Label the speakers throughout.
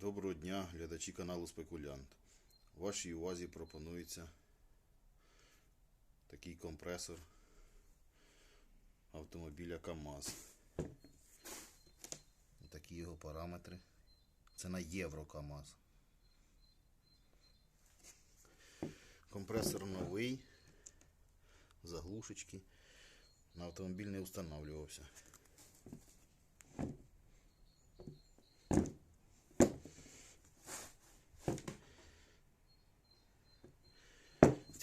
Speaker 1: Доброго дня, глядачі каналу Спекулянт. Вашій увазі пропонується такий компресор автомобіля КАМАЗ. Такі його параметри. Це на Євро КАМАЗ. Компресор новий, заглушечки. На автомобіль не встановлювався.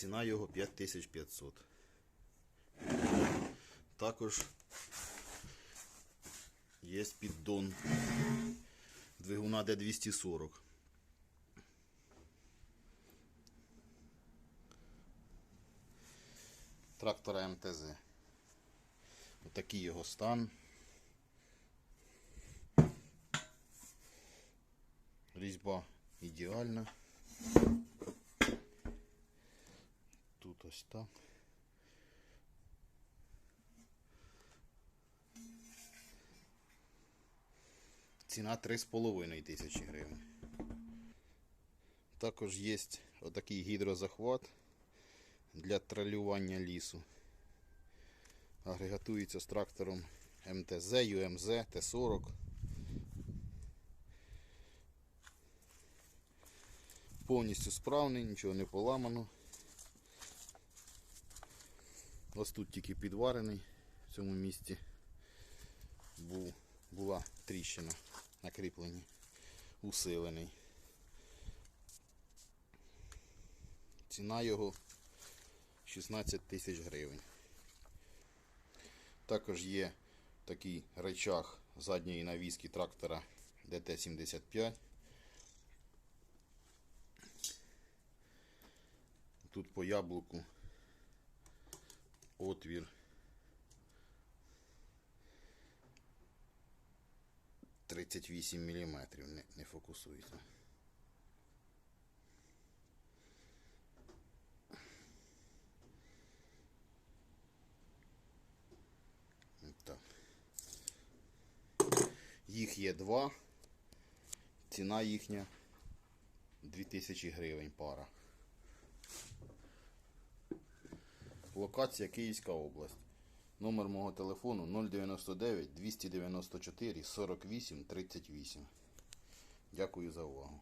Speaker 1: Ціна його 5500. Також є піддон двигуна D240. Трактора МТЗ. Отакий його стан. Різьба ідеальна. Тут ось так. Ціна 3,5 тисячі гривень. Також є отакий гідрозахват для тралювання лісу. Агрегатується з трактором МТЗ, ЮМЗ, Т-40. Повністю справний, нічого не поламано. Ось тут тільки підварений в цьому місці був, була тріщина на кріпленні, усилений. Ціна його 16 тисяч гривень. Також є такий речах задньої навіски трактора ДТ-75. Тут по яблуку отвір. Тридцять вісім міліметрів не, не фокусується. Так. Їх є два. Ціна їхня 2000 гривень пара. Локація Київська область. Номер мого телефону 099 294 48 38. Дякую за увагу.